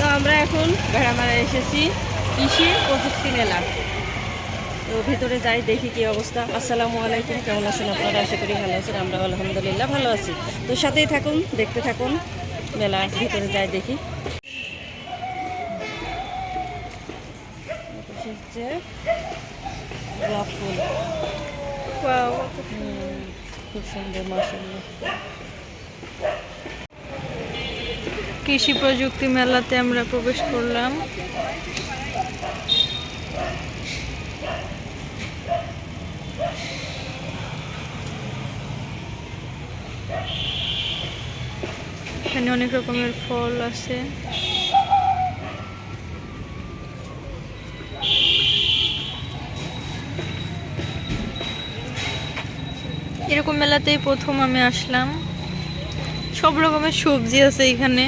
তো আমরা এখন ভেড়ামারা এসেছি কৃষি প্রযুক্তি মেলা। তো ভেতরে যাই দেখি কি অবস্থা। আসসালামু আলাইকুম কেমন আছেন আপনারা? আশা করি ভালো আছেন আমরা আলহামদুলিল্লাহ ভালো আছি। তো সাথেই থাকুন দেখতে থাকুন মেলা ভিতরে যাই দেখি। হচ্ছে গোলাপ ফুল। খুব সুন্দর মাসাল্লাহ কৃষি প্রযুক্তি মেলাতে আমরা প্রবেশ করলাম। এখানে অনেক রকমের ফল আছে। এরকম মেলাতেই প্রথম আমি আসলাম। সব রকমের সবজি আছে এখানে।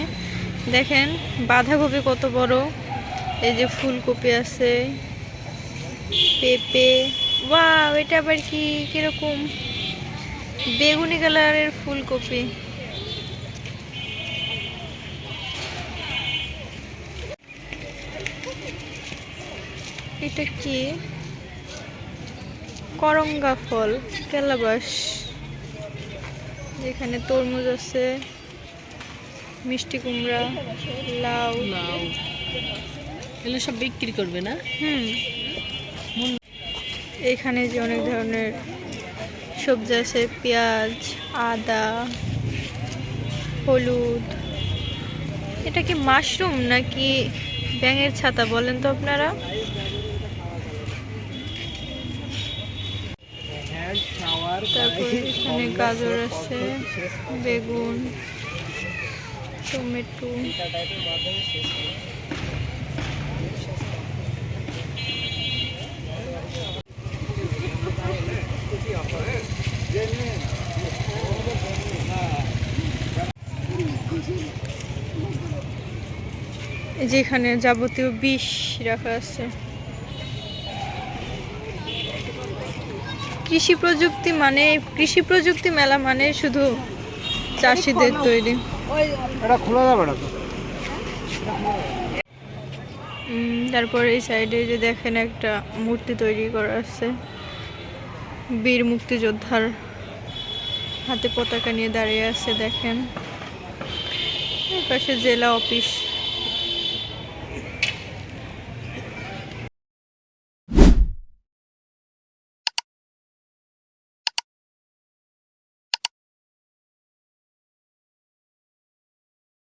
দেখেন, বাঁধাকপি কত বড়। এই যে ফুলকপি আছে, পেঁপে, ওয়াও, এটা আবার কি, কীরকম? বেগুনি কালারের ফুলকপি। এটা কি? করঙ্গা ফল, কেলাবাস। যেখানে তরমুজ আছে। মিষ্টি কুমড়া লাউ। লাউ। এগুলো সব বিক্রি করবে না? হুম। এখানে যে অনেক ধরনের সবজি আছে পেঁয়াজ আদা হলুদ। এটা কি মাশরুম নাকি ব্যাঙের ছাতা বলেন তো আপনারা? তারপর এখানে গাজর আছে বেগুন। টমেটো এই যে এখানে যাবতীয় বিষ রাখা আছে। কৃষি প্রযুক্তি মানে কৃষি প্রযুক্তি মেলা মানে শুধু চাষিদের তৈরি। এটা খোলা যাবে না তো? তারপর এই সাইডে যে দেখেন একটা মূর্তি তৈরি করা আছে। বীর মুক্তিযোদ্ধার হাতে পতাকা নিয়ে দাঁড়িয়ে আছে, দেখেন। পাশে জেলা অফিস।